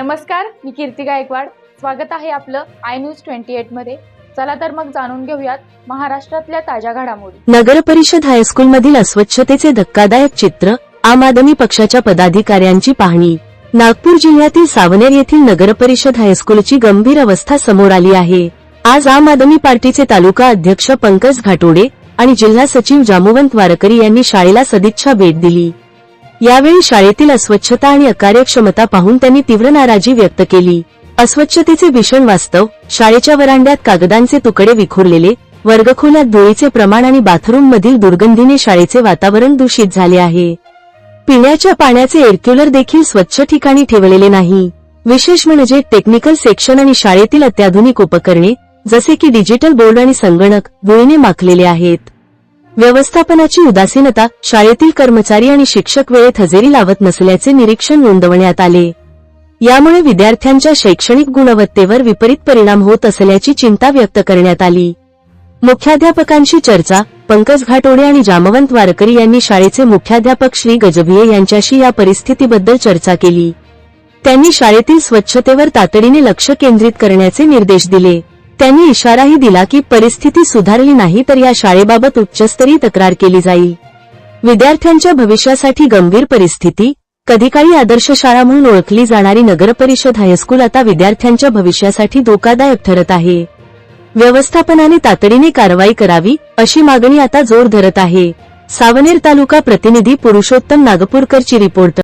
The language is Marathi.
नमस्कार मी कीर्ती गायकवाड. स्वागत आहे आपलं आय न्यूज ट्वेंटी एटमध्ये. चला तर मग जाणून घेऊयात महाराष्ट्रातल्या ताज्या घडामोडी. नगर परिषद हायस्कूलमधील अस्वच्छतेचे धक्कादायक चित्र आम आदमी पक्षाच्या पदाधिकाऱ्यांची पाहणी. नागपूर जिल्ह्यातील सावनेर येथील नगर परिषद हायस्कूलची गंभीर अवस्था समोर आली आहे. आज आम आदमी पार्टीचे तालुका अध्यक्ष पंकज घाटोडे आणि जिल्हा सचिव जामुवंत वारकरी यांनी शाळेला सदिच्छा भेट दिली. यावेळी शाळेतील अस्वच्छता आणि अकार्यक्षमता पाहून त्यांनी तीव्र नाराजी व्यक्त केली. अस्वच्छतेचे भीषण वास्तव शाळेच्या वरांड्यात कागदांचे तुकडे विखुरलेले वर्गखोल्यात धुळीचे प्रमाण आणि बाथरूम मधील दुर्गंधीने शाळेचे वातावरण दूषित झाले आहे. पिण्याच्या पाण्याचे एअरक्युलर देखील स्वच्छ ठिकाणी ठेवलेले नाही. विशेष म्हणजे टेक्निकल सेक्शन आणि शाळेतील अत्याधुनिक उपकरणे जसे की डिजिटल बोर्ड आणि संगणक धुळीने माखलेले आहेत. व्यवस्थापनाची उदासीनता शाळेतील कर्मचारी आणि शिक्षक वेळेत हजेरी लावत नसल्याचे निरीक्षण नोंदवण्यात आले. यामुळे विद्यार्थ्यांच्या शैक्षणिक गुणवत्तेवर विपरीत परिणाम होत असल्याची चिंता व्यक्त करण्यात आली. मुख्याध्यापकांशी चर्चा पंकज घाटोडे आणि जामवंत वारकरी यांनी शाळेचे मुख्याध्यापक श्री गजभिये यांच्याशी या परिस्थितीबद्दल चर्चा केली. त्यांनी शाळेतील स्वच्छतेवर तातडीने लक्ष केंद्रित करण्याचे निर्देश दिले. त्यांनी इशाराही दिला की परिस्थिती सुधारली नाही तर या शाळेबाबत उच्चस्तरीय तक्रार केली जाईल. विद्यार्थ्यांच्या भविष्यासाठी गंभीर परिस्थिती कधीकाळी आदर्श शाळा म्हणून ओळखली जाणारी नगरपरिषद हायस्कूल आता विद्यार्थ्यांच्या भविष्यासाठी धोकादायक ठरत आहे. व्यवस्थापनाने तातडीने कारवाई करावी अशी मागणी आता जोर धरत आहे. सावनेर तालुका प्रतिनिधी पुरुषोत्तम नागपूरकरची रिपोर्ट.